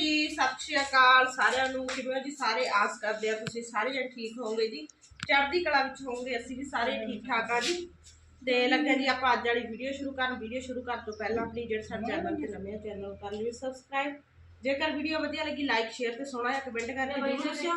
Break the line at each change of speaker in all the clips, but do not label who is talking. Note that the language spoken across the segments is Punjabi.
ਜੀ ਸਤਿ ਸ਼੍ਰੀ ਅਕਾਲ ਸਾਰਿਆਂ ਨੂੰ। ਕਿਵੇਂ ਹੋ ਜੀ ਸਾਰੇ ਆਸ ਕਰਦੇ ਆ ਤੁਸੀਂ ਸਾਰੇ ਜਣ ਠੀਕ ਹੋਵੋਗੇ ਜੀ। ਚੜ੍ਹਦੀ ਕਲਾ ਵਿੱਚ ਹੋਵੋਗੇ ਅਸੀਂ ਵੀ ਸਾਰੇ ਠੀਕ ਠਾਕ ਆ ਜੀ। ਤੇ ਲੱਗੇ ਜੀ ਆਪਾਂ ਅੱਜ ਵਾਲੀ ਵੀਡੀਓ ਸ਼ੁਰੂ ਕਰਨ। ਵੀਡੀਓ ਸ਼ੁਰੂ ਕਰਨ ਤੋਂ ਪਹਿਲਾਂ ਆਪਣੀ ਜਿਹੜੇ ਸਾਡੇ ਚੈਨਲ ਤੇ ਨਵੇਂ ਚੈਨਲ ਕਰ ਲਿਓ ਸਬਸਕ੍ਰਾਈਬ ਜੇਕਰ ਵੀਡੀਓ ਵਧੀਆ ਲੱਗੀ ਲਾਈਕ ਸ਼ੇਅਰ ਤੇ ਸੋਹਣਾ ਜਿਹਾ ਕਮੈਂਟ ਕਰਕੇ ਜ਼ਰੂਰ ਦੱਸਿਓ।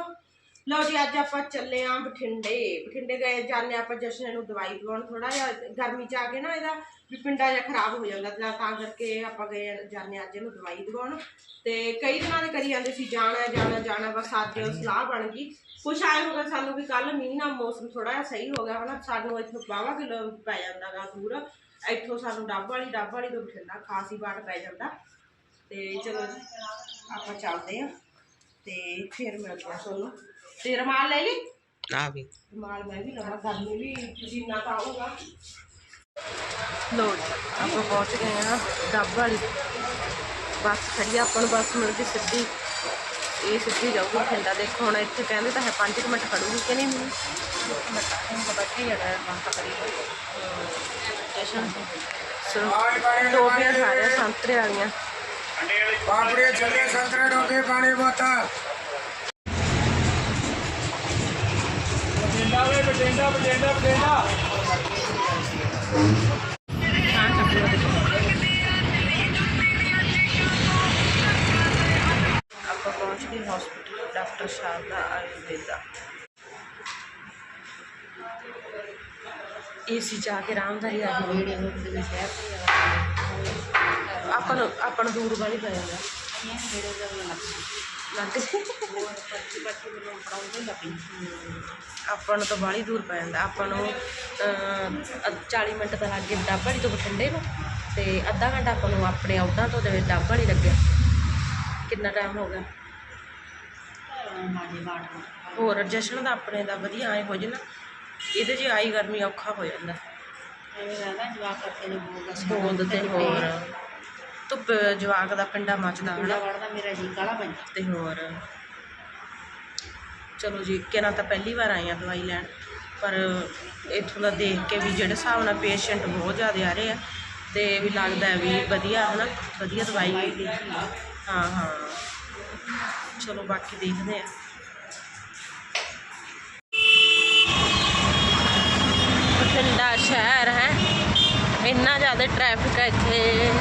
ਲਓ ਜੀ, ਅੱਜ ਆਪਾਂ ਚੱਲੇ ਆਂ ਬਠਿੰਡੇ। ਬਠਿੰਡੇ ਗਏ ਜਾਣੇ ਆਪਾਂ ਜਸ਼ਨ ਨੂੰ ਦਵਾਈ ਦਵਾਉਣ ਥੋੜਾ ਜਿਹਾ, ਗਰਮੀ ਚ ਆ ਕੇ ਨਾ ਇਹਦਾ ਵੀ ਪਿੰਡਾ ਜਿਹਾ ਖਰਾਬ ਹੋ ਜਾਂਦਾ, ਤਾਂ ਤਾਂ ਕਰਕੇ ਆਪਾਂ ਗਏ ਜਾਣੇ ਅੱਜ ਇਹਨੂੰ ਦਵਾਈ ਦਵਾਉਣ। ਤੇ ਕਈ ਦਿਨਾਂ ਦੇ ਕਰੀ ਜਾਂਦੇ ਸੀ, ਜਾਣਾ ਜਾਣਾ ਜਾਣਾ, ਬਸ ਅੱਜ ਸਲਾਹ ਬਣ ਗਈ। ਕੁਛ ਆਏ ਹੋ ਗਿਆ ਸਾਨੂੰ ਵੀ ਕੱਲ ਮੀਂਹ ਨਾਲ ਮੌਸਮ ਥੋੜਾ ਜਿਹਾ ਸਹੀ ਹੋ ਗਿਆ ਹਨਾ, ਸਾਨੂੰ ਇੱਥੋਂ ਬਾਵਾ ਕਿਲੋ ਪੈ ਜਾਂਦਾ ਗਾ ਦੂਰ, ਇੱਥੋਂ ਸਾਨੂੰ ਡੱਬ ਵਾਲੀ ਡੱਬ ਵਾਲੀ ਤੋਂ ਬਠਿੰਡਾ ਖਾਸੀ ਬਾਟ ਪੈ ਜਾਂਦਾ। ਤੇ ਚਲੋ ਆਪਾਂ ਚੱਲਦੇ ਆ, ਤੇ ਫਿਰ ਮਿਲਦੇ ਆ ਤੁਹਾਨੂੰ। ਤੇ ਰਮਾਲ ਲੈ ਲਈ?
ਆ ਵੀ।
ਰਮਾਲ ਮੈਂ ਵੀ ਲਵਾਂ ਗਰਮੀ ਵੀ ਪਸੀਨਾ ਤਾਂ ਆਊਗਾ।
ਲੋ ਆਪਾਂ ਪਹੁੰਚ ਗਏ ਆ ਡੱਬ ਵਾਲੀ। ਬੱਸ ਖੜੀ ਆ, ਆਪਾਂ ਨੂੰ ਬੱਸ ਮਿਲ ਗਈ ਸਿੱਧੀ। ਇਹ ਸਿੱਧੀ ਜਾਊਗੀ ਬਠਿੰਡਾ। ਦੇਖੋ ਹੁਣ ਇੱਥੇ ਕਹਿੰਦੇ ਤਾਂ ਹੈ 5 ਮਿੰਟ ਖੜੂਗੀ ਕਿ ਨਹੀਂ ਮੈਨੂੰ ਹੁਣ? ਬੈਠੇ ਜਾਣਾ ਹੈ ਬਾਹਰ ਕਰੀ ਸਟੇਸ਼ਨ ਟੋਪੀਆਂ ਸਾਰੇ ਸੰਤਰੇ ਵਾਲੀਆਂ।
ਪਾਪੜੇ ਛੱਲੇ ਸੰਤਰੇ ਡੋਕੇ ਪਾਣੀ ਬੋਤਾ ਬਟੇਂਡਾ ਵੇ ਬਟੇਂਡਾ ਬਟੇਂਡਾ ਬਟੇਂਡਾ
ਹਾਂ ਚੱਪਲਾਂ ਦੇਖੋ ਆਪਾਂ ਪਹੁੰਚ ਗਏ hospital doctor Sharda Ayurveda AC ਚ ਆ ਕੇ ਆਰਾਮਦਾਰੀ ਆ ਗਈ ਨੇੜੇ ਹੋ ਗਈ ਸ਼ਹਿਰ ਆਪਾਂ ਨੂੰ ਆਪਾਂ ਨੂੰ ਦੂਰ ਵਾਲੀ ਪੈ ਜਾਂਦਾ ਲੱਗ ਆਪਾਂ ਨੂੰ ਤਾਂ ਬਾਹਲੀ ਦੂਰ ਪੈ ਜਾਂਦਾ। ਆਪਾਂ ਨੂੰ ਅਹ, ਅੱਧ- 40 ਮਿੰਟ ਤਾਂ ਲੱਗੇ ਡੱਬਾੜੀ ਤੋਂ ਬਠਿੰਡੇ ਨੂੰ। ਤੇ ਅੱਧਾ ਘੰਟਾ ਆਪਾਂ ਨੂੰ ਆਪਣੇ ਆਉਟਾਂ ਤੋਂ ਤੇ ਡੱਬਾੜੀ ਲੱਗਿਆ। ਕਿੰਨਾ ਟਾਈਮ ਹੋ ਗਿਆ? ਹੋਰ ਜਸ਼ਨ ਦਾ ਆਪਣੇ ਦਾ ਵਧੀਆ ਆਏ ਹੋ ਜਾਣਾ ਇਹਦੇ 'ਚ ਆਈ ਗਰਮੀ ਔਖਾ ਹੋ ਜਾਂਦਾ। ਬੋਲਦ। ਤੇ ਹੋਰ। ਧੁੱਪ ਜਵਾਕ ਦਾ ਪਿੰਡਾ ਮੱਚਦਾ ਹਨਾ? ਤੇ ਹੋਰ? ਚਲੋ ਜੀ ਕਿਹਨਾਂ ਤਾਂ ਪਹਿਲੀ ਵਾਰ ਆਏ ਆ ਦਵਾਈ ਲੈਣ ਪਰ ਇੱਥੋਂ ਦਾ ਦੇਖ ਕੇ ਵੀ ਜਿਹੜੇ ਹਿਸਾਬ ਨਾਲ ਪੇਸ਼ੈਂਟ ਬਹੁਤ ਜ਼ਿਆਦਾ ਆ ਰਹੇ ਆ ਤੇ ਵੀ ਲੱਗਦਾ ਵੀ ਵਧੀਆ ਹਨਾ? ਵਧੀਆ ਦਵਾਈ ਹਾਂ ਹਾਂ। ਚਲੋ ਬਾਕੀ ਦੇਖਦੇ ਆ। ਬਠਿੰਡਾ ਸ਼ਹਿਰ ਹੈ। ਇੰਨਾ ਜ਼ਿਆਦਾ ਟ੍ਰੈਫਿਕ ਹੈ ਇੱਥੇ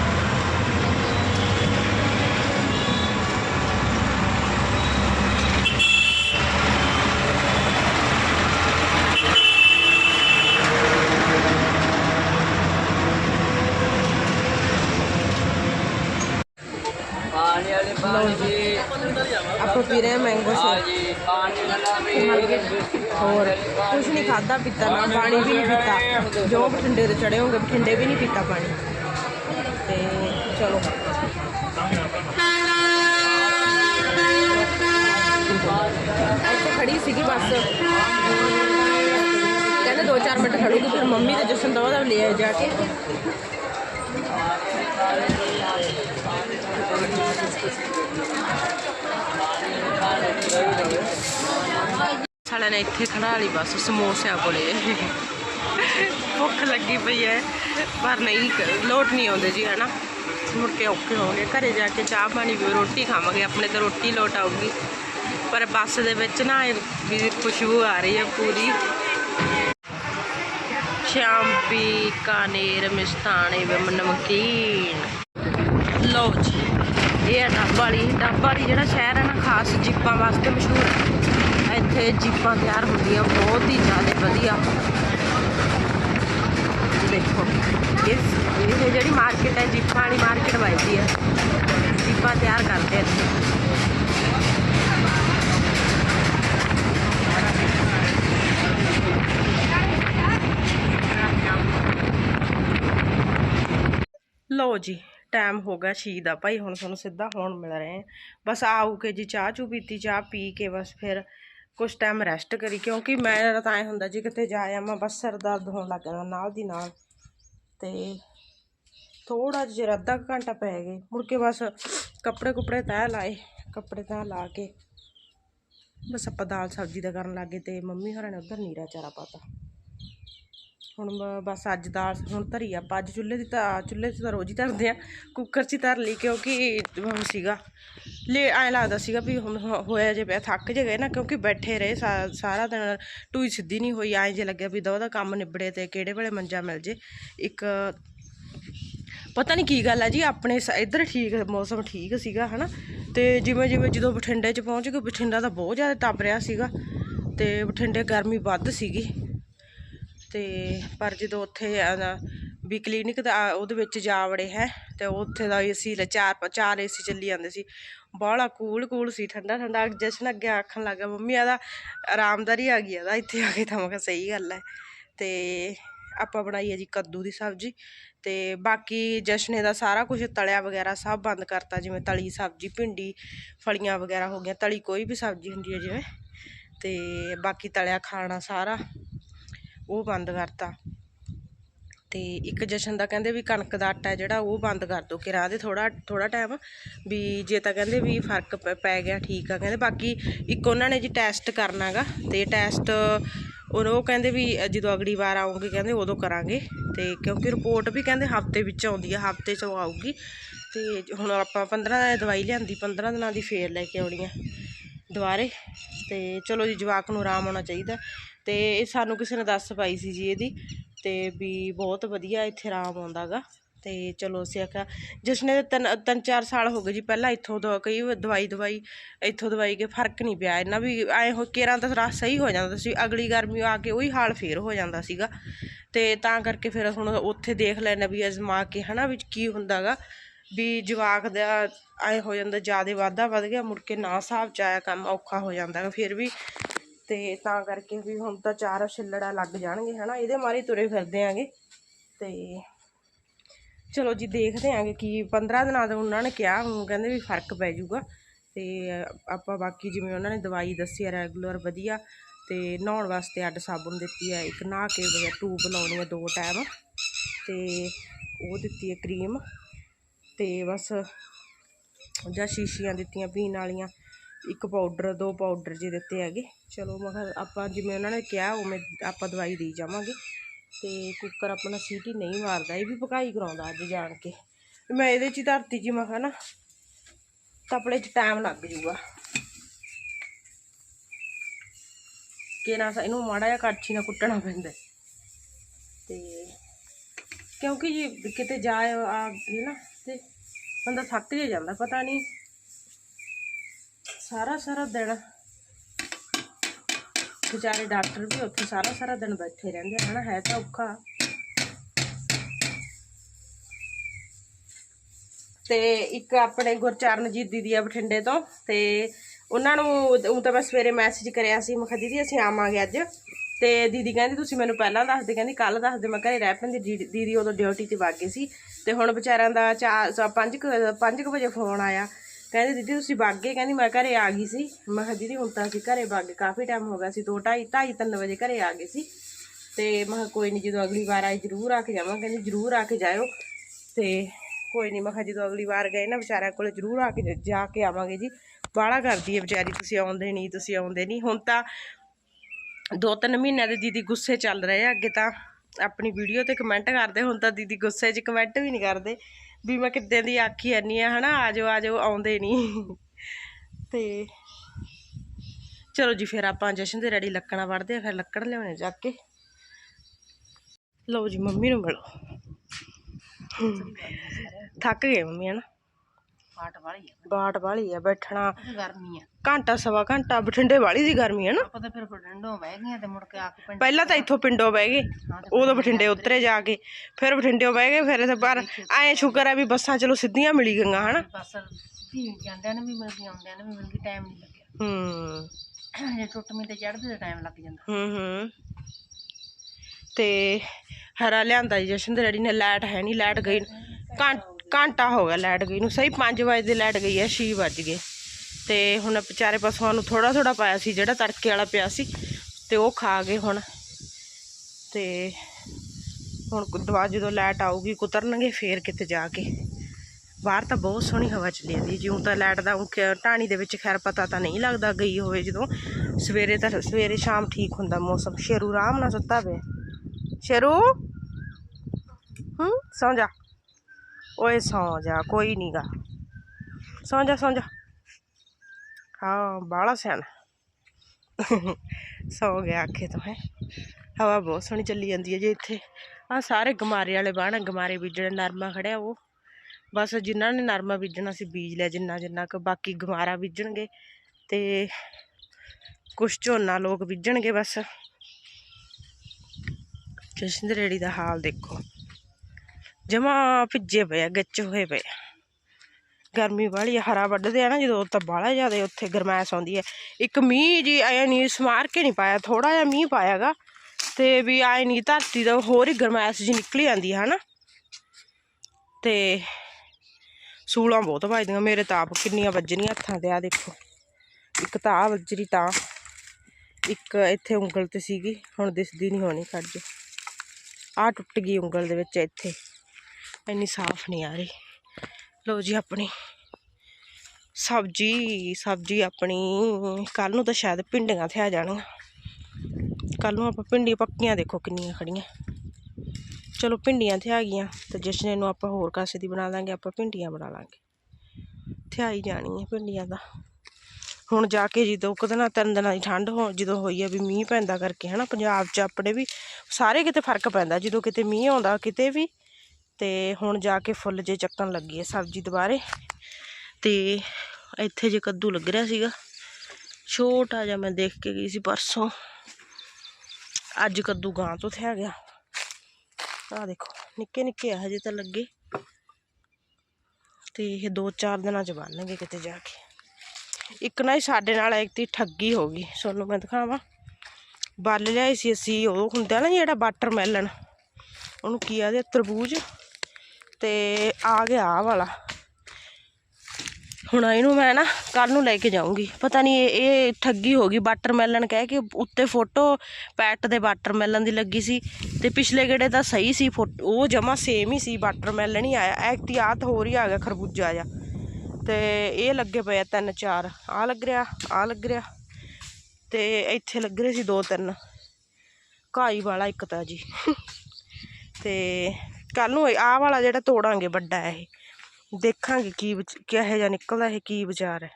ਪਾਣੀ ਵਾਲੇ ਪਾਣੀ ਜੀ
ਆਪਾਂ ਪੀ ਰਹੇ ਹਾਂ ਮੈਂਗੋ ਸ਼ੇਕ ਹੋਰ ਕੁਝ ਨਹੀਂ ਖਾਦਾ ਪੀਤਾ ਨਾ ਪਾਣੀ ਵੀ ਨਹੀਂ ਪੀਤਾ। ਜੋ ਬਠਿੰਡੇ ਤੇ ਚੜੇ ਹੋਗੇ ਬਠਿੰਡੇ ਵੀ ਨਹੀਂ ਪੀਤਾ ਪਾਣੀ। ਤੇ ਚਲੋ। ਇੱਥੇ ਖੜੀ ਸੀਗੀ ਬੱਸ। ਕਹਿੰਦੇ 2-4 ਮਿੰਟ ਖੜੂਗੀ ਫਿਰ ਮੰਮੀ ਤੇ ਜਸ਼ਨ ਦਵਾ ਦਾ ਲੈ ਜਾ ਕੇ। ਸਾਲਾ ਨੇ ਇੱਥੇ ਖੜਾ ਲਈ ਬਸ, ਸਮੋਸਿਆਂ ਕੋਲੇ। ਭੁੱਖ ਲੱਗੀ ਪਈ ਹੈ ਪਰ ਨਹੀਂ, ਲੋਟ ਨਹੀਂ ਆਉਂਦੇ ਜੀ, ਹਨਾ। ਮੁੜ ਕੇ ਔਖੇ ਹੋਣਗੇ ਘਰੇ ਜਾ ਕੇ ਚਾਹ ਪਾਣੀ ਵੀ, ਰੋਟੀ ਖਾਵਾਂਗੇ, ਆਪਣੇ ਤਾਂ ਰੋਟੀ ਲੋਟ ਆਊਗੀ। ਪਰ ਬੱਸ ਦੇ ਵਿੱਚ ਨਾ ਵੀ ਖੁਸ਼ਬੂ ਆ ਰਹੀ ਹੈ ਪੂਰੀ। ਸ਼ਾਮ ਪੀ, ਕਾਨੇਰ ਮਿਸਤਾਣੇ ਵਿਮ ਨਮਕੀਨ। ਲਓ ਜੀ। ਇਹ ਹੈ ਡੱਬ ਵਾਲੀ। ਡੱਬ ਵਾਲੀ ਜਿਹੜਾ ਸ਼ਹਿਰ ਹੈ ਨਾ, ਖਾਸ ਜੀਪਾਂ ਵਾਸਤੇ ਮਸ਼ਹੂਰ। ਹੈ ਇੱਥੇ ਜੀਪਾਂ ਤਿਆਰ ਹੁੰਦੀਆਂ, ਬਹੁਤ ਹੀ ਜ਼ਿਆਦਾ ਵਧੀਆ। ਦੇਖੋ ਇਹ ਇਹ ਜਿਹੜੀ ਮਾਰਕੀਟ ਹੈ, ਜੀਪਾਂ ਵਾਲੀ ਮਾਰਕੀਟ ਵੱਜਦੀ ਹੈ। ਜੀਪਾਂ ਤਿਆਰ ਕਰਦੇ ਇੱਥੇ। ਲਓ ਜੀ ਟਾਈਮ ਹੋ ਗਿਆ ਛੀ ਦਾ, ਭਾਈ ਹੁਣ ਤੁਹਾਨੂੰ ਸਿੱਧਾ ਹੁਣ ਮਿਲ ਰਹੇ ਹਾਂ। ਬਸ ਆਉ ਕੇ ਜੀ ਚਾਹ ਚੂ ਪੀਤੀ, ਚਾਹ ਪੀ ਕੇ ਬਸ ਫਿਰ ਕੁਝ ਟਾਈਮ ਰੈਸਟ ਕਰੀ, ਕਿਉਂਕਿ ਮੈਂ ਤਾਂ ਐਂ ਹੁੰਦਾ ਜੀ ਕਿਤੇ ਜਾ ਆਵਾਂ, ਬਸ ਸਿਰ ਦਰਦ ਹੋਣ ਲੱਗ ਜਾਂਦਾ ਨਾਲ ਦੀ ਨਾਲ। ਤੇ ਥੋੜਾ ਜਿਹਾ ਅੱਧਾ ਕੁ ਘੰਟਾ ਪੈ ਗਏ, ਮੁੜ ਕੇ ਬਸ ਕੱਪੜੇ ਕੁਪੜੇ ਤੈਅ ਲਾਏ, ਕੱਪੜੇ ਤੈਅ ਲਾ ਕੇ ਬਸ ਆਪਾਂ ਦਾਲ ਸਬਜ਼ੀ ਦਾ ਕਰਨ ਲੱਗੇ ਤੇ ਮੰਮੀ ਹੋਰਾਂ ਨੇ ਉਧਰ ਨੀਰਾ ਚਾਰਾ ਪਾਤਾ। ਹੁਣ ਬ- ਬਸ ਅੱਜ ਦਾਲ ਹੁਣ ਧਰੀ ਆਪਾਂ ਅੱਜ ਚੁੱਲ੍ਹੇ ਦੀ ਤਾਂ, ਚੁੱਲ੍ਹੇ 'ਚ ਤਾਂ ਰੋਜ਼ ਹੀ ਧਰਦੇ ਆ ਕੁੱਕਰ 'ਚ ਹੀ ਧਰ ਲਈ ਕਿਉਂਕਿ ਉਹ ਸੀਗਾ, ਲੈ ਐਂ ਲੱਗਦਾ ਸੀਗਾ ਵੀ ਹੁਣ ਹੋਇਆ ਜੇ ਪਿਆ, ਥੱਕ ਜੇ ਗਏ ਨਾ ਕਿਉਂਕਿ ਬੈਠੇ ਰਹੇ ਸਾ- ਸਾਰਾ ਦਿਨ, ਟੂਈ ਸਿੱਧੀ ਨਹੀਂ ਹੋਈ, ਐਂ ਜੇ ਲੱਗਿਆ ਵੀ ਦੋ ਦਾ ਕੰਮ ਨਿਬੜੇ ਤੇ ਕਿਹੜੇ ਵੇਲੇ ਮੰਜਾ ਮਿਲ ਜੇ, ਇੱਕ ਪਤਾ ਨਹੀਂ ਕੀ ਗੱਲ ਆ ਜੀ, ਆਪਣੇ ਸ- ਇੱਧਰ ਠੀਕ, ਮੌਸਮ ਠੀਕ ਸੀਗਾ, ਹਨਾ, ਤੇ ਜਿਵੇਂ ਜਿਵੇਂ ਜਦੋਂ ਬਠਿੰਡੇ 'ਚ ਪਹੁੰਚ ਗਏ, ਬਠਿੰਡਾ ਤਾਂ ਬਹੁਤ ਜ਼ਿਆਦਾ ਤਪ ਰਿਹਾ ਸੀਗਾ, ਤੇ ਬਠਿੰਡੇ ਗਰਮੀ ਵੱਧ ਸੀਗੀ ਤੇ ਪਰ ਜਦੋਂ ਉੱਥੇ ਵੀ ਕਲੀਨਿਕ ਦਾ, ਉਹਦੇ ਵਿੱਚ ਜਾ ਵੜੇ ਹੈ ਤੇ ਉੱਥੇ ਦਾ ਏਸੀ ਚਾਰ ਚਾਰ ਏਸੀ ਚੱਲੀ ਜਾਂਦੇ ਸੀ। ਬਾਹਲਾ ਕੂਲ ਕੂਲ ਸੀ, ਠੰਡਾ ਠੰਡਾ। ਜਸ਼ਨ ਅੱਗੇ ਆਖਣ ਲੱਗਾ, ਮੰਮੀ ਆਦਾ ਆਰਾਮਦਾਰੀ ਆ ਗਈ ਆਦਾ ਇੱਥੇ ਆ ਕੇ ਤਾਂ ਮੈਂ ਕਿਹਾ, ਸਹੀ ਗੱਲ ਹੈ। ਤੇ ਆਪਾਂ ਬਣਾਈ ਹੈ ਜੀ ਕੱਦੂ ਦੀ ਸਬਜ਼ੀ ਤੇ ਬਾਕੀ ਜਸ਼ਨੇ ਦਾ ਸਾਰਾ ਕੁਝ ਤਲਿਆ ਵਗੈਰਾ ਸਭ ਬੰਦ ਕਰਤਾ, ਜਿਵੇਂ ਤਲੀ ਸਬਜ਼ੀ, ਭਿੰਡੀ, ਫਲੀਆਂ ਵਗੈਰਾ ਹੋ ਗਈਆਂ। ਤਲੀ ਕੋਈ ਵੀ ਸਬਜ਼ੀ ਹੁੰਦੀ ਹੈ ਜਿਵੇਂ। ਤੇ ਬਾਕੀ ਤਲਿਆ ਖਾਣਾ ਸਾਰਾ। ਉਹ ਬੰਦ ਕਰਤਾ। ਤੇ ਇੱਕ ਜਸ਼ਨ ਦਾ ਕਹਿੰਦੇ ਵੀ ਕਣਕ ਦਾ ਆਟਾ ਜਿਹੜਾ, ਉਹ ਬੰਦ ਕਰ ਦੋ। ਕਿ ਰਾਹ ਦੇ ਥੋੜਾ ਥੋੜਾ ਟਾਈਮ ਵੀ ਜੇ ਤਾਂ ਕਹਿੰਦੇ ਵੀ ਫ਼ਰਕ ਪ- ਪੈ ਗਿਆ, ਠੀਕ ਆ। ਕਹਿੰਦੇ ਬਾਕੀ ਇੱਕ ਉਹਨਾਂ ਨੇ ਜੀ ਟੈਸਟ ਕਰਨਾਗਾ ਤੇ ਟੈਸਟ ਉਹ ਉਹ ਕਹਿੰਦੇ ਵੀ ਜਦੋਂ ਅਗਲੀ ਵਾਰ ਆਉਂਗੇ, ਕਹਿੰਦੇ ਉਦੋਂ ਕਰਾਂਗੇ। ਤੇ ਕਿਉਂਕਿ ਰਿਪੋਰਟ ਵੀ ਕਹਿੰਦੇ ਹਫ਼ਤੇ ਵਿੱਚ ਆਉਂਦੀ ਆ, ਹਫ਼ਤੇ 'ਚ ਆਊਗੀ। ਤੇ ਹੁਣ ਆਪਾਂ 15 ਦਿਨਾਂ ਦੀ ਦਵਾਈ ਲਿਆਂਦੀ 15 ਦਿਨਾਂ ਦੀ ਫੇਰ ਲੈ ਕੇ ਆਉਣੀ ਆ ਦੁਬਾਰੇ। ਤੇ ਚਲੋ ਜੀ, ਜਵਾਕ ਨੂੰ ਆਰਾਮ ਆਉਣਾ ਚਾਹੀਦਾ। ਅਤੇ ਇਹ ਸਾਨੂੰ ਕਿਸੇ ਨੇ ਦੱਸ ਪਾਈ ਸੀ ਜੀ ਇਹਦੀ ਅਤੇ ਵੀ ਬਹੁਤ ਵਧੀਆ ਇੱਥੇ ਆਰਾਮ ਆਉਂਦਾ ਗਾ ਅਤੇ ਚਲੋ ਅਸੀਂ ਆਖਿਆ ਜਿਸਨੇ ਤਿੰਨ ਤਿੰਨ ਚਾਰ ਸਾਲ ਹੋ ਗਏ ਜੀ ਪਹਿਲਾਂ ਇੱਥੋਂ ਦਵਾ ਕਈ ਦਵਾਈ ਦਵਾਈ, ਇੱਥੋਂ ਦਵਾਈ ਕੇ ਫ਼ਰਕ ਨਹੀਂ ਪਿਆ। ਇਹਨਾਂ ਵੀ ਐਂ ਹੋ, ਕੇਰਾਂ ਤਾਂ ਰਾਹ ਸਹੀ ਹੋ ਜਾਂਦਾ ਸੀ, ਅਗਲੀ ਗਰਮੀ ਆ ਕੇ ਉਹੀ ਹਾਲ ਫੇਰ ਹੋ ਜਾਂਦਾ ਸੀਗਾ। ਤੇ ਤਾਂ ਕਰਕੇ ਫਿਰ ਹੁਣ ਉੱਥੇ ਦੇਖ ਲੈਣਾ ਵੀ ਅਜ਼ਮਾ ਕੇ ਹਨਾ ਵਿੱਚ ਕੀ ਹੁੰਦਾਗਾ, ਵੀ ਜਵਾਕ ਦਾ ਐ ਹੋ ਜਾਂਦਾ, ਜ਼ਿਆਦਾ ਵਾਧਾ ਵੱਧ ਗਿਆ, ਮੁੜ ਕੇ ਨਾ ਹਿਸਾਬ ਚ ਆਇਆ ਕੰਮ ਔਖਾ ਹੋ ਜਾਂਦਾ ਗਾ ਫਿਰ ਵੀ ਤੇ ਤਾਂ ਕਰਕੇ ਵੀ ਹੁਣ ਤਾਂ ਚਾਰ ਛਿੱਲੜਾ ਲੱਗ ਜਾਣਗੇ, ਹਨਾ? ਇਹਦੇ ਮਾਰੇ ਤੁਰੇ ਫਿਰਦੇ ਆਂਗੇ। ਤੇ ਚਲੋ ਜੀ, ਦੇਖਦੇ ਆਂਗੇ ਕਿ 15 ਦਿਨਾਂ ਦਾ ਉਹਨਾਂ ਨੇ ਕਿਹਾ, ਹੁਣ ਕਹਿੰਦੇ ਵੀ ਫ਼ਰਕ ਪੈ ਜਾਊਗਾ। ਤੇ ਆਪਾਂ ਬਾਕੀ ਜਿਵੇਂ ਉਹਨਾਂ ਨੇ ਦਵਾਈ ਦੱਸੀ ਆ, ਰੈਗੂਲਰ ਵਧੀਆ, ਤੇ ਨਹਾਉਣ ਵਾਸਤੇ ਅੱਡ ਸਾਬਣ ਦਿੱਤੀ ਹੈ ਇੱਕ ਨਹਾ ਕੇ ਵਗੈਰਾ ਟੂਬ ਲਾਉਣੀ ਹੈ ਦੋ ਟਾਈਮ। ਤੇ ਉਹ ਦਿੱਤੀ ਹੈ ਕਰੀਮ। ਤੇ ਬਸ ਜਾਂ ਸ਼ੀਸ਼ੀਆਂ ਦਿੱਤੀਆਂ, ਪੀਣ ਵਾਲੀਆਂ। ਇੱਕ ਪਾਊਡਰ ਦੋ ਪਾਊਡਰ ਜੇ ਦਿੱਤੇ ਹੈਗੇ। ਚਲੋ, ਮੈਂ ਕਿਹਾ ਆਪਾਂ ਜਿਵੇਂ ਉਹਨਾਂ ਨੇ ਕਿਹਾ, ਉਵੇਂ ਆਪਾਂ ਦਵਾਈ ਦੇਈ ਜਾਵਾਂਗੇ। ਤੇ ਕੁੱਕਰ ਆਪਣਾ ਸੀਟੀ ਨਹੀਂ ਮਾਰਦਾ, ਇਹ ਵੀ ਪਕਾਈ ਕਰਾਉਂਦਾ ਅੱਜ ਜਾਣ ਕੇ। ਮੈਂ ਇਹਦੇ 'ਚ ਧਰਤੀ ਜੀ, ਮੈਂ ਕਿਹਾ ਨਾ ਤਪਲੇ 'ਚ ਟਾਈਮ ਲੱਗ ਜੂਗਾ। ਕਿ ਨਾ ਇਹਨੂੰ ਮਾੜਾ ਜਿਹਾ ਕੜਛੀ ਨਾਲ ਕੁੱਟਣਾ ਪੈਂਦਾ। ਤੇ ਕਿਉਂਕਿ ਜੇ ਕਿਤੇ ਜਾ ਆ ਗਏ ਨਾ, ਤੇ ਬੰਦਾ ਥੱਕ ਜਿਹਾ ਜਾਂਦਾ, ਪਤਾ ਨਹੀਂ ਸਾਰਾ ਸਾਰਾ ਦਿਨ ਵਿਚਾਰੇ ਡਾਕਟਰ ਵੀ ਉੱਥੇ ਸਾਰਾ ਸਾਰਾ ਦਿਨ ਬੈਠੇ ਰਹਿੰਦੇ ਆ, ਹੈ ਤਾਂ ਔਖਾ। ਤੇ ਇੱਕ ਆਪਣੇ ਗੁਰਚਰਨਜੀਤ ਦੀਦੀ ਆ ਬਠਿੰਡੇ ਤੋਂ ਤੇ ਉਹਨਾਂ ਨੂੰ ਉਹ ਤਾਂ ਮੈਂ ਸਵੇਰੇ ਮੈਸੇਜ ਕਰਿਆ ਸੀ ਮੈਂ ਕਿਹਾ ਦੀਦੀ ਅਸੀਂ ਆਵਾਂਗੇ ਅੱਜ। ਤੇ ਦੀਦੀ ਕਹਿੰਦੀ ਤੁਸੀਂ ਮੈਨੂੰ ਪਹਿਲਾਂ ਦੱਸਦੇ ਕਹਿੰਦੀ ਕੱਲ ਦੱਸਦੇ ਮੈਂ ਘਰੇ ਰਹਿ ਪੈਂਦੀ। ਦੀਦੀ ਉਦੋਂ ਡਿਊਟੀ ਤੇ ਵਗ ਗਏ ਸੀ। ਤੇ ਹੁਣ ਵਿਚਾਰਿਆਂ ਦਾ 4 5 5 ਵਜੇ ਫੋਨ ਆਇਆ। ਕਹਿੰਦੇ ਦੀਦੀ ਤੁਸੀਂ ਵਗ ਗਏ ਕਹਿੰਦੀ ਮੈਂ ਘਰੇ ਆ ਗਈ ਸੀ। ਮੈਂ ਕਿਹਾ ਦੀਦੀ ਹੁਣ ਤਾਂ ਅਸੀਂ ਘਰੇ ਵਗ ਗਏ ਕਾਫੀ ਟਾਈਮ ਹੋ ਗਿਆ ਸੀ 2 2:30 2:30 3 ਵਜੇ ਘਰੇ ਆ ਗਏ ਸੀ। ਤੇ ਮੈਂ ਕਿਹਾ ਕੋਈ ਨਹੀਂ ਜਦੋਂ ਅਗਲੀ ਵਾਰ ਆਏ ਜ਼ਰੂਰ ਆ ਕੇ ਜਾਵਾਂ, ਕਹਿੰਦੀ ਜ਼ਰੂਰ ਆ ਕੇ ਜਾਇਓ। ਤੇ ਕੋਈ ਨਹੀਂ ਮੈਂ ਕਿਹਾ ਜਦੋਂ ਅਗਲੀ ਵਾਰ ਗਏ ਨਾ ਵਿਚਾਰਿਆਂ ਕੋਲ ਜ਼ਰੂਰ ਆ ਕੇ ਜਾ ਕੇ ਆਵਾਂਗੇ ਜੀ। ਬਾਹਲਾ ਕਰਦੀ ਹੈ ਵਿਚਾਰੀ, ਤੁਸੀਂ ਆਉਂਦੇ ਨਹੀਂ ਤੁਸੀਂ ਆਉਂਦੇ ਨਹੀਂ ਹੁਣ ਤਾਂ ਦੋ ਤਿੰਨ ਮਹੀਨਿਆਂ ਦੇ ਦੀਦੀ ਗੁੱਸੇ ਚੱਲ ਰਹੇ ਆ, ਅੱਗੇ ਤਾਂ ਆਪਣੀ ਵੀਡੀਓ ਤੇ ਕਮੈਂਟ ਕਰਦੇ, ਹੁਣ ਤਾਂ ਦੀਦੀ ਗੁੱਸੇ 'ਚ ਕਮੈਂਟ ਵੀ ਨਹੀਂ ਕਰਦੇ। ਵੀ ਮੈਂ ਕਿੱਦਾਂ ਦੀ ਆਖੀ ਜਾਨੀ ਆ ਹਨਾ? ਆਜੋ ਆਜੋ, ਆਉਂਦੇ ਨਹੀਂ ਤੇ ਚਲੋ ਜੀ, ਫਿਰ ਆਪਾਂ ਜਸ਼ਨ ਦੇ ਰੈਡੀ ਲੱਕੜਾਂ ਵੜਦੇ ਆ, ਫਿਰ ਲੱਕੜ ਲਿਆਉਣੇ ਜਾ ਕੇ। ਲਓ ਜੀ, ਮੰਮੀ ਨੂੰ ਮਿਲੋ। ਥੱਕ ਗਏ ਮੰਮੀ, ਹਨਾ?
ਵਾਲੀ ਆ।
ਬਾਟ ਵਾਲੀ ਆ ਬੈਠਣਾ।
ਗਰਮੀ ਆ।
ਘੰਟਾ ਸਵਾ ਘੰਟਾ ਬਠਿੰਡੇ ਵਾਲੀ ਸੀ ਗਰਮੀ ਹੈ ਨਾ।
ਆਪਾਂ ਤਾਂ ਫਿਰ ਫਰੈਂਡੋਂ ਬਹਿ ਗਈਆਂ ਤੇ ਮੁੜ ਕੇ ਆ ਕੇ ਪਿੰਡ
ਪਹਿਲਾਂ ਤਾਂ ਇੱਥੋਂ ਪਿੰਡੋਂ ਬਹਿ ਗਏ। ਉਦੋਂ ਬਠਿੰਡੇ ਉਤਰੇ ਜਾ ਕੇ। ਫਿਰ ਬਠਿੰਡਿਓਂ ਬਹਿ ਗਏ ਫਿਰ ਇੱਥੇ ਪਰ ਐਂ ਸ਼ੁਕਰ ਹੈ ਵੀ ਬੱਸਾਂ ਚਲੋ ਸਿੱਧੀਆਂ ਮਿਲੀ ਗਈਆਂ ਹਨਾ।
ਬਸ ਸਿੱਧੀ ਜਾਂਦਿਆਂ ਨੂੰ ਵੀ ਮਿਲ ਗਈ ਆਉਂਦਿਆਂ ਨੂੰ ਵੀ ਮਿਲ ਗਈ ਟਾਈਮ ਨਹੀਂ ਲੱਗਿਆ।
ਹੂੰ।
ਜੇ ਟੁੱਟਵੀਂ ਤੇ ਚੜ੍ਹਦੇ ਦਾ ਟਾਈਮ ਲੱਗ ਜਾਂਦਾ।
ਹੂੰ ਹੂੰ। ਤੇ ਹਰਾ ਲਿਆਂਦਾ ਜੀ ਜਸ਼ਨ ਦੇ ਰੈਡੀ ਨੇ ਲਾਈਟ ਹੈ ਨਹੀਂ ਲਾਈਟ ਗਈ। ਘੰ- ਘੰਟਾ ਹੋ ਗਿਆ ਲਾਈਟ ਗਈ ਨੂੰ, ਸਹੀ 5 ਵਜੇ ਦੀ ਲਾਈਟ ਗਈ ਹੈ 6 ਵੱਜ ਗਏ। ਤੇ ਹੁਣ ਵਿਚਾਰੇ ਪਸ਼ੂਆਂ ਨੂੰ ਥੋੜਾ ਥੋੜਾ ਪਾਇਆ ਸੀ, ਜਿਹੜਾ ਤੜਕੇ ਵਾਲਾ ਪਿਆ ਸੀ, ਤੇ ਉਹ ਖਾ ਗਏ ਹੁਣ। ਤੇ ਹੁਣ ਦਵਾ ਜਦੋਂ ਲਾਈਟ ਆਊਗੀ, ਕੁਤਰਨਗੇ ਫੇਰ ਕਿਤੇ ਜਾ ਕੇ। ਬਾਹਰ ਤਾਂ ਬਹੁਤ ਸੋਹਣੀ ਹਵਾ ਚੱਲੀ ਜਾਂਦੀ, ਜਿਉਂ ਤਾਂ ਲਾਈਟ ਦਾ ਊਂ ਢਾਣੀ ਦੇ ਵਿੱਚ ਖੈਰ ਪਤਾ ਤਾਂ ਨਹੀਂ ਲੱਗਦਾ ਗਈ ਹੋਵੇ ਜਦੋਂ। ਸਵੇਰੇ ਤਾਂ ਸਵੇਰੇ ਸ਼ਾਮ ਠੀਕ ਹੁੰਦਾ ਮੌਸਮ। ਸ਼ੇਰੂ ਆਰਾਮ ਨਾਲ ਸੁੱਤਾ ਪਿਆ। ਸ਼ੇਰੂ? ਹੂੰ, ਸੌਂ ਜਾ। ਓਏ ਸੌਂ ਜਾ ਕੋਈ ਨਹੀਂਗਾ ਸੌਂ ਜਾ ਸੌਂ ਜਾ ਹਾਂ, ਬਾਹਲਾ ਸਿਆਣਾ। ਸੌ ਗਿਆ ਆਖੇ ਤੋਂ, ਹੈ। ਹਵਾ ਬਹੁਤ ਸੋਹਣੀ ਚੱਲੀ ਜਾਂਦੀ ਹੈ ਜੀ ਇੱਥੇ। ਆ ਸਾਰੇ ਗਮਾਰੇ ਵਾਲੇ ਬਾਣ ਗਮਾਰੇ ਬੀਜਣ, ਨਰਮਾ ਖੜਿਆ ਉਹ। ਬਸ ਜਿਨ੍ਹਾਂ ਨੇ ਨਰਮਾ ਬੀਜਣਾ ਸੀ ਬੀਜ ਲਿਆ, ਜਿੰਨਾ ਜਿੰਨਾ ਕੁ ਬਾਕੀ ਗਮਾਰਾ ਬੀਜਣਗੇ। ਤੇ ਕੁਛ ਝੋਨਾ ਲੋਕ ਬੀਜਣਗੇ ਬਸ। ਜਸ਼ਨ ਦੇ ਰੇੜੀ ਦਾ ਹਾਲ ਦੇਖੋ। ਜਮਾ ਭਿੱਜੇ ਪਏ ਆ ਗੱਚ ਹੋਏ ਪਏ ਗਰਮੀ ਵਾਲੀ ਆ, ਹਰਾ ਵੱਢਦੇ ਆ ਨਾ ਜਦੋਂ ਤਾਂ ਬਾਹਲਾ ਜ਼ਿਆਦਾ ਉੱਥੇ ਗਰਮੈਸ਼ ਆਉਂਦੀ ਹੈ ਇੱਕ ਮੀਂਹ ਜੀ ਆਇਆ ਨਹੀਂ ਸਮਾਰ ਕੇ ਨਹੀਂ ਪਾਇਆ ਥੋੜਾ ਜਿਹਾ ਮੀਂਹ ਪਾਇਆਗਾ ਤੇ ਵੀ ਆਏ ਨਹੀਂ ਧਰਤੀ ਦਾ ਹੋਰ ਹੀ ਗਰਮੈਸ਼ ਜੀ ਨਿਕਲੀ ਜਾਂਦੀ ਹੈ ਹਨਾ। ਤੇ ਸੂਲਾਂ ਬਹੁਤ ਵੱਜਦੀਆਂ ਮੇਰੇ ਤਾਂ ਆਪ ਕਿੰਨੀਆਂ ਵੱਜਣੀਆਂ ਹੱਥਾਂ ਤੇ ਆ ਦੇਖੋ। ਇੱਕ ਤਾਂ ਆ ਵੱਜਰੀ ਤਾਂ ਇੱਕ ਇੱਥੇ ਉਂਗਲ ਤੇ ਸੀਗੀ ਹੁਣ ਦਿਸਦੀ ਨਹੀਂ ਹੋਣੀ ਕੱਢ ਜੋ। ਆ ਟੁੱਟ ਗਈ ਉਂਗਲ ਦੇ ਵਿੱਚ ਇੱਥੇ। ਇੰਨੀ ਸਾਫ਼ ਨਹੀਂ ਆ ਰਹੀ। ਲੋ ਜੀ ਆਪਣੀ ਸਬਜੀ ਸਬਜੀ ਆਪਣੀ ਕੱਲ ਨੂੰ ਤਾਂ ਸ਼ਾਇਦ ਭਿੰਡੀਆਂ ਥਿਆ ਜਾਣਗੀਆਂ। ਕੱਲ ਨੂੰ ਆਪਾਂ ਭਿੰਡੀ ਪੱਕੀਆਂ ਦੇਖੋ ਕਿੰਨੀਆਂ ਖੜੀਆਂ ਚਲੋ ਭਿੰਡੀਆਂ ਥਿਆ ਆ ਗਈਆਂ, ਤੇ ਜਸ਼ਨੇ ਨੂੰ ਆਪਾਂ ਹੋਰ ਕਾਸੇ ਦੀ ਬਣਾ ਲਾਂਗੇ ਆਪਾਂ ਭਿੰਡੀਆਂ ਬਣਾ ਲਾਂਗੇ। ਥਿਆਈ ਜਾਣੀ ਹੈ ਭਿੰਡੀਆਂ ਦਾ ਹੁਣ ਜਾ ਕੇ ਜਦੋਂ ਕੁ ਦਿਨਾਂ ਤਿੰਨ ਦਿਨਾਂ ਦੀ ਠੰਡ ਹੋ, ਜਦੋਂ ਹੋਈ ਆ ਵੀ ਮੀਂਹ ਪੈਂਦਾ ਕਰਕੇ ਹਨਾ, ਪੰਜਾਬ 'ਚ ਆਪਣੇ ਵੀ ਸਾਰੇ ਕਿਤੇ ਫ਼ਰਕ ਪੈਂਦਾ, ਜਦੋਂ ਕਿਤੇ ਮੀਂਹ ਆਉਂਦਾ, ਕਿਤੇ ਵੀ ਤੇ ਹੁਣ ਜਾ ਕੇ ਫੁੱਲ ਜੇ ਚੱਕਣ ਲੱਗੀ ਹੈ ਸਬਜ਼ੀ ਦੁਬਾਰੇ। ਤੇ ਇੱਥੇ ਜੇ ਕੱਦੂ ਲੱਗ ਰਿਹਾ ਸੀਗਾ। ਛੋਟਾ ਜਿਹਾ ਮੈਂ ਦੇਖ ਕੇ ਗਈ ਸੀ ਪਰਸੋਂ। ਅੱਜ ਕੱਦੂ ਗਾਂ ਤੋਂ ਥਿਆ ਗਿਆ। ਆਹ ਦੇਖੋ, ਨਿੱਕੇ ਨਿੱਕੇ ਆ, ਹਜੇ ਤਾਂ ਲੱਗੇ। ਤੇ ਇਹ ਦੋ ਚਾਰ ਦਿਨਾਂ ਚ ਬਣਨਗੇ ਕਿਤੇ ਜਾ ਕੇ। ਇੱਕ ਨਾ ਹੀ ਸਾਡੇ ਨਾਲ ਇੱਕ ਤੀ ਠੱਗੀ ਹੋ ਗਈ। ਤੁਹਾਨੂੰ ਮੈਂ ਦਿਖਾਵਾਂ। ਬੱਲ ਲਿਆਈ ਸੀ ਅਸੀਂ, ਉਹ ਹੁੰਦਾ ਨਾ ਜਿਹੜਾ ਵਾਟਰਮੈਲਨ। ਉਹਨੂੰ ਕੀ ਆਦੇ ਤਰਬੂਜ। ਤੇ ਆ ਗਿਆ ਆ ਵਾਲਾ। ਹੁਣ ਇਹਨੂੰ ਮੈਂ ਨਾ ਕੱਲ ਨੂੰ ਲੈ ਕੇ ਜਾਊਂਗੀ। ਪਤਾ ਨਹੀਂ ਇਹ ਇਹ ਠੱਗੀ ਹੋ ਗਈ ਵਾਟਰਮੈਲਨ ਕਹਿ ਕੇ, ਉੱਤੇ ਫੋਟੋ ਪੈਟ ਦੇ ਵਾਟਰਮੈਲਨ ਦੀ ਲੱਗੀ ਸੀ। ਤੇ ਪਿਛਲੇ ਗੇੜੇ ਤਾਂ ਸਹੀ ਸੀ ਫੋਟ- ਉਹ ਜਮਾ ਸੇਮ ਹੀ ਸੀ ਵਾਟਰਮੈਲਨ ਹੀ ਆਇਆ। ਐਕਟੀ ਆ ਤਾਂ ਹੋਰ ਹੀ ਆ ਗਿਆ ਖਰਬੂਜਾ ਜਿਹਾ। ਤੇ ਇਹ ਲੱਗੇ ਪਏ ਆ ਤਿੰਨ ਚਾਰ। ਆ ਲੱਗ ਰਿਹਾ ਆ ਲੱਗ ਰਿਹਾ। ਤੇ ਇੱਥੇ ਲੱਗ ਰਹੇ ਸੀ ਦੋ ਤਿੰਨ। ਘਾਈ ਵਾਲਾ ਇੱਕ ਤਾਂ ਜੀ। ਤੇ ਕੱਲ ਨੂੰ ਆਹ ਵਾਲਾ ਜਿਹੜਾ ਤੋੜਾਂਗੇ ਵੱਡਾ ਇਹ, ਦੇਖਾਂਗੇ ਕੀ ਵਿਚ- ਕਿਹੋ ਜਿਹਾ ਨਿਕਲਦਾ ਇਹ, ਕੀ ਵਿਚਾਰ ਹੈ।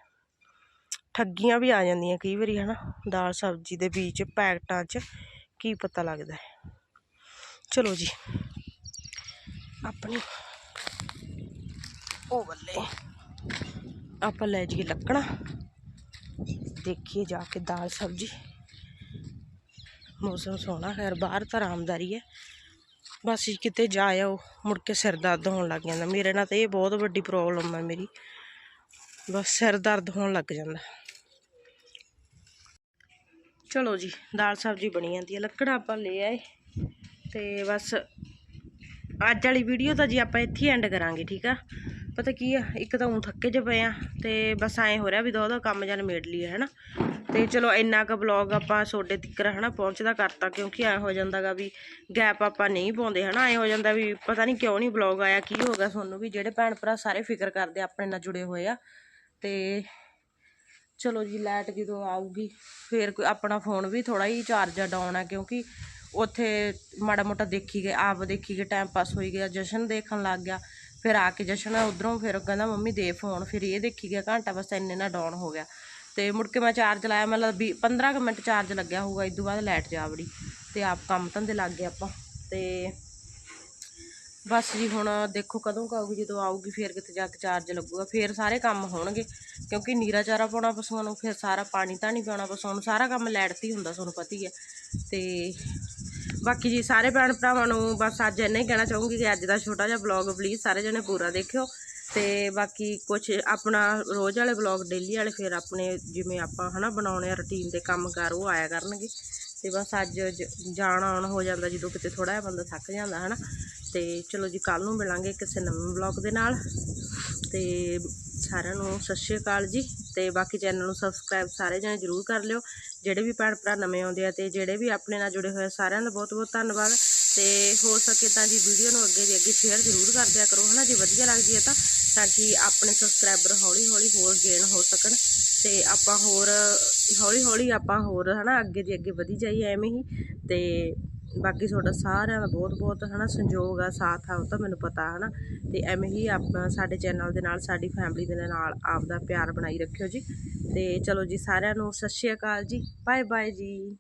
ਠੱਗੀਆਂ ਵੀ ਆ ਜਾਂਦੀਆਂ ਕਈ ਵਾਰੀ, ਹਨਾ, ਦਾਲ ਸਬਜ਼ੀ ਦੇ ਬੀਜ, ਪੈਕਟਾਂ 'ਚ, ਕੀ ਪਤਾ ਲੱਗਦਾ ਹੈ। ਚਲੋ ਜੀ, ਆਪਣੀ ਉਹ ਬੱਲੇ, ਆਪਾਂ ਲੈ ਜਾਈਏ ਲੱਕਣਾ ਦੇਖੀਏ ਜਾ ਕੇ ਦਾਲ ਸਬਜ਼ੀ। ਮੌਸਮ ਸੋਹਣਾ, ਖੈਰ ਬਾਹਰ ਤਾਂ ਆਰਾਮਦਾਰੀ ਹੈ। ਬਸ ਜੀ ਕਿਤੇ ਜਾ ਆਓ ਮੁੜ ਕੇ ਸਿਰ ਦਰਦ ਹੋਣ ਲੱਗ ਜਾਂਦਾ। ਮੇਰੇ ਨਾਲ ਤਾਂ ਇਹ ਬਹੁਤ ਵੱਡੀ ਪ੍ਰੋਬਲਮ ਹੈ ਮੇਰੀ। ਬਸ ਸਿਰ ਦਰਦ ਹੋਣ ਲੱਗ ਜਾਂਦਾ। ਚਲੋ ਜੀ, ਦਾਲ ਸਬਜ਼ੀ ਬਣੀ ਜਾਂਦੀ ਹੈ ਲੱਕੜਾਂ ਆਪਾਂ ਲੈ ਆਏ। ਤੇ ਬਸ ਅੱਜ ਵਾਲੀ ਵੀਡੀਓ ਤਾਂ ਜੀ ਆਪਾਂ ਇੱਥੇ ਐਂਡ ਕਰਾਂਗੇ, ਠੀਕ ਆ? ਪਤਾ ਕੀ ਆ, ਇੱਕ ਤਾਂ ਉਂ ਥੱਕੇ ਜੇ ਪਏ ਆ, ਤੇ ਬਸ ਐਂ ਹੋ ਰਿਹਾ ਵੀ ਦੋ ਦੋ ਕੰਮ ਜਨ ਮੇੜ ਲਈਏ, ਹੈਨਾ? ਤੇ ਚਲੋ ਇੰਨਾ ਕੁ ਬਲੌਗ ਆਪਾਂ ਸੋਡੇ ਤਿੱਕਰ ਹਨਾ ਪਹੁੰਚਦਾ ਕਰਤਾ ਕਿਉਂਕਿ ਐ ਹੋ ਜਾਂਦਾਗਾ ਵੀ ਗੈਪ ਆਪਾਂ ਨਹੀਂ ਪਾਉਂਦੇ ਹਨਾ, ਐ ਹੋ ਜਾਂਦਾ ਵੀ ਪਤਾ ਨਹੀਂ ਕਿਉਂ ਨਹੀਂ ਬਲੌਗ ਆਇਆ, ਕੀ ਹੋ ਗਿਆ ਤੁਹਾਨੂੰ ਵੀ, ਜਿਹੜੇ ਭੈਣ ਭਰਾ ਸਾਰੇ ਫਿਕਰ ਕਰਦੇ ਆਪਣੇ ਨਾਲ ਜੁੜੇ ਹੋਏ ਆ। ਤੇ ਚਲੋ ਜੀ ਲਾਈਟ ਜਦੋਂ ਆਊਗੀ, ਫੇਰ ਕੋਈ ਆਪਣਾ ਫੋਨ ਵੀ ਥੋੜਾ ਹੀ ਚਾਰਜ ਡਾਊਨ ਆ ਕਿਉਂਕਿ ਉੱਥੇ ਮਾੜਾ ਮੋਟਾ ਦੇਖੀ ਗਏ, ਆਪ ਦੇਖੀ ਗਏ ਟਾਈਮ ਪਾਸ ਹੋਈ ਗਿਆ, ਜਸ਼ਨ ਦੇਖਣ ਲੱਗ ਗਿਆ, ਫਿਰ ਆ ਕੇ ਜਸ਼ਨ ਉਧਰੋਂ ਫਿਰ ਉਹ ਕਹਿੰਦਾ ਮੰਮੀ ਦੇ ਫੋਨ ਫਿਰ ਇਹ ਦੇਖੀ ਗਿਆ, ਘੰਟਾ ਬਸ ਇੰਨੇ ਨਾਲ ਡਾਊਨ ਹੋ ਗਿਆ। ਤੇ ਮੁੜ ਕੇ ਮੈਂ ਚਾਰਜ ਲਾਇਆ, ਮਤਲਬ 20 15 ਕੁ ਮਿੰਟ ਚਾਰਜ ਲੱਗਿਆ ਹੋਊਗਾ, ਇਸ ਤੋਂ ਬਾਅਦ ਲਾਈਟ ਜਾ ਵੜੀ ਤੇ ਆਪ ਕੰਮ ਧੰਦੇ ਲੱਗ ਗਏ ਆਪਾਂ ਤੇ ਬਸ ਜੀ ਹੁਣ ਦੇਖੋ ਕਦੋਂ ਕੁ ਜਦੋਂ ਆਊਗੀ ਫੇਰ ਕਿਤੇ ਜਾ ਕੇ ਚਾਰਜ ਲੱਗੂਗਾ, ਫੇਰ ਸਾਰੇ ਕੰਮ ਹੋਣਗੇ ਕਿਉਂਕਿ ਨੀਰਾ ਚਾਰਾ ਪਾਉਣਾ ਪਸ਼ੂਆਂ ਨੂੰ, ਫਿਰ ਸਾਰਾ ਪਾਣੀ ਧਾਣੀ ਪਾਉਣਾ ਪਸ਼ੂਆਂ ਨੂੰ, ਸਾਰਾ ਕੰਮ ਲੈਟ ਹੁੰਦਾ ਤੁਹਾਨੂੰ ਪਤਾ ਹੀ ਹੈ ਤੇ ਬਾਕੀ ਜੀ ਸਾਰੇ ਭੈਣ ਭਰਾਵਾਂ ਨੂੰ ਬਸ ਅੱਜ ਇੰਨਾ ਹੀ ਕਹਿਣਾ ਚਾਹੂੰਗੀ ਕਿ ਅੱਜ ਦਾ ਛੋਟਾ ਜਿਹਾ ਬਲੌਗ ਪਲੀਜ਼ ਸਾਰੇ ਜਣੇ ਪੂਰਾ ਦੇਖਿਓ ਤੇ ਬਾਕੀ ਕੁਝ ਆਪਣਾ ਰੋਜ਼ ਵਾਲੇ ਬਲੌਗ ਡੇਲੀ ਵਾਲੇ ਫਿਰ ਆਪਣੇ ਜਿਵੇਂ ਆਪਾਂ ਹਨਾ ਬਣਾਉਣੇ ਆ ਰੁਟੀਨ ਦੇ ਕੰਮ ਕਾਰ ਉਹ ਆਇਆ ਕਰਨਗੇ। ਤੇ ਬਸ ਅੱਜ ਜ- ਜਾਣ ਆਉਣ ਹੋ ਜਾਂਦਾ ਜਦੋਂ ਕਿਤੇ ਥੋੜਾ ਜਿਹਾ ਬੰਦਾ ਥੱਕ ਜਾਂਦਾ ਹਨਾ। ਤੇ ਚਲੋ ਜੀ ਕੱਲ ਨੂੰ ਮਿਲਾਂਗੇ ਕਿਸੇ ਨਵੇਂ ਬਲੌਗ ਦੇ ਨਾਲ। ਤੇ ਸਾਰਿਆਂ ਨੂੰ ਸਤਿ ਸ਼੍ਰੀ ਅਕਾਲ ਜੀ। ਤੇ ਬਾਕੀ ਚੈਨਲ ਨੂੰ ਸਬਸਕ੍ਰਾਈਬ ਸਾਰੇ ਜਣੇ ਜਰੂਰ ਕਰ ਲਿਓ। ਜਿਹੜੇ ਵੀ ਭੈਣ ਭਰਾ ਨਵੇਂ ਆਉਂਦੇ ਆ ਤੇ ਜਿਹੜੇ ਵੀ ਆਪਣੇ ਨਾਲ ਜੁੜੇ ਹੋਏ ਆ, ਸਾਰਿਆਂ ਦਾ ਬਹੁਤ ਬਹੁਤ ਧੰਨਵਾਦ। ਤੇ ਹੋ ਸਕੇ ਤਾਂ ਜੀ ਵੀਡੀਓ ਨੂੰ ਅੱਗੇ ਦੀ ਅੱਗੇ ਸ਼ੇਅਰ ਜ਼ਰੂਰ ਕਰ ਦਿਆ ਕਰੋ, ਹਨਾ? ਜੇ ਵਧੀਆ ਲੱਗਦੀ ਹੈ ਤਾਂ ਤਾਂ ਕਿ ਆਪਣੇ ਸਬਸਕ੍ਰਾਈਬਰ ਹੌਲੀ ਹੌਲੀ ਹੋਰ ਗੇਨ ਹੋ ਸਕਣ ਤੇ ਆਪਾਂ ਹੋਰ ਹੌਲੀ ਹੌਲੀ ਆਪਾਂ ਹੋਰ, ਹਨਾ, ਅੱਗੇ ਦੀ ਅੱਗੇ ਵਧੀ ਜਾਈਏ ਐਵੇਂ ਹੀ। ਤੇ ਬਾਕੀ ਤੁਹਾਡਾ ਸਾਰਿਆਂ ਦਾ ਬਹੁਤ ਬਹੁਤ ਹਨਾ, ਸੰਯੋਗ ਆ, ਸਾਥ ਆ, ਉਹ ਤਾਂ ਮੈਨੂੰ ਪਤਾ, ਹਨਾ? ਤੇ ਐਵੇਂ ਹੀ ਆਪ, ਸਾਡੇ ਚੈਨਲ ਦੇ ਨਾਲ, ਸਾਡੀ ਫੈਮਿਲੀ ਦੇ ਨਾਲ ਆਪਦਾ ਪਿਆਰ ਬਣਾਈ ਰੱਖਿਓ ਜੀ। ਤੇ ਚਲੋ ਜੀ, ਸਾਰਿਆਂ ਨੂੰ ਸਤਿ ਸ਼੍ਰੀ ਅਕਾਲ ਜੀ। ਬਾਏ ਬਾਏ ਜੀ।